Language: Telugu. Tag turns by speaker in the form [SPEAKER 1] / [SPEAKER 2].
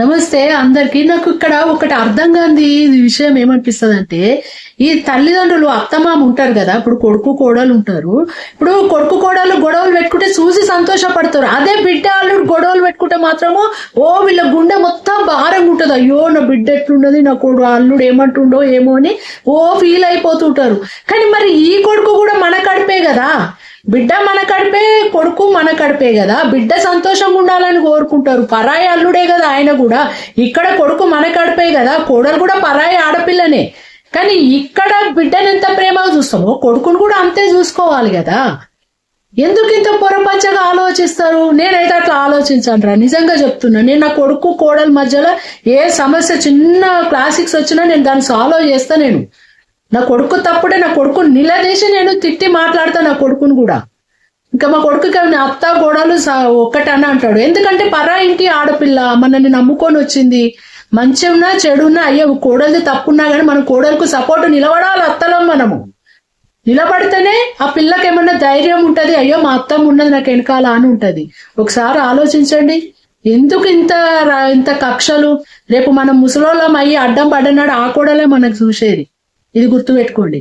[SPEAKER 1] నమస్తే అందరికి. నాకు ఇక్కడ ఒకటి అర్థం కాని విషయం ఏమనిపిస్తుంది అంటే ఈ తల్లిదండ్రులు అత్తమామ ఉంటారు కదా ఇప్పుడు కొడుకు కోడలు ఉంటారు. ఇప్పుడు కొడుకు కోడలు గొడవలు పెట్టుకుంటే చూసి సంతోషపడతారు. అదే బిడ్డ అల్లుడు గొడవలు పెట్టుకుంటే మాత్రము ఓ వీళ్ళ గుండె మొత్తం భారంగా ఉంటుంది. అయ్యో నా బిడ్డ ఎట్లున్నది నా కొడు అల్లుడు ఏమంటుండో ఏమో అని ఓ ఫీల్ అయిపోతుంటారు కానీ మరి ఈ కొడుకు కూడా కడుపే కదా. బిడ్డ మన కడిపే కొడుకు మన కడిపే కదా. బిడ్డ సంతోషంగా ఉండాలని కోరుకుంటారు. పరాయి అల్లుడే కదా ఆయన కూడా. ఇక్కడ కొడుకు మన కడిపే కదా. కోడలు కూడా పరాయి ఆడపిల్లనే. కానీ ఇక్కడ బిడ్డని ఎంత ప్రేమగా చూస్తామో కొడుకును కూడా అంతే చూసుకోవాలి కదా. ఎందుకు ఇంత పొరపంచగా ఆలోచిస్తారు? నేనైతే అట్లా ఆలోచించాను రా నిజంగా చెప్తున్నా. నేను నా కొడుకు కోడల మధ్యలో ఏ సమస్య చిన్న క్లాసిక్స్ వచ్చినా నేను దాన్ని సాల్వ్ చేస్తా నేను. నా కొడుకు తప్పుడే నా కొడుకు నిలదీసి నేను తిట్టి మాట్లాడతా నా కొడుకుని కూడా. ఇంకా మా కొడుకుకి ఏమైనా అత్త గోడలు ఒక్కటని అంటాడు. ఎందుకంటే పరా ఇంటి ఆడపిల్ల మనల్ని నమ్ముకొని వచ్చింది. మంచి ఉన్నా చెడు ఉన్నా అయ్యో కోడలిది తప్పున్నా కానీ మన కోడలకు సపోర్ట్ నిలబడాలి అత్తలం మనము. నిలబడితేనే ఆ పిల్లకి ఏమన్నా ధైర్యం ఉంటుంది అయ్యో మా అత్తమ్మ ఉన్నది నాకు వెనకాల అని ఉంటుంది. ఒకసారి ఆలోచించండి. ఎందుకు ఇంత ఇంత కక్షలు? రేపు మనం ముసలోళ్ళం అయ్యి అడ్డం పడినాడు ఆ కోడలే మనకు చూసేది. ఇది గుర్తుపెట్టుకోండి.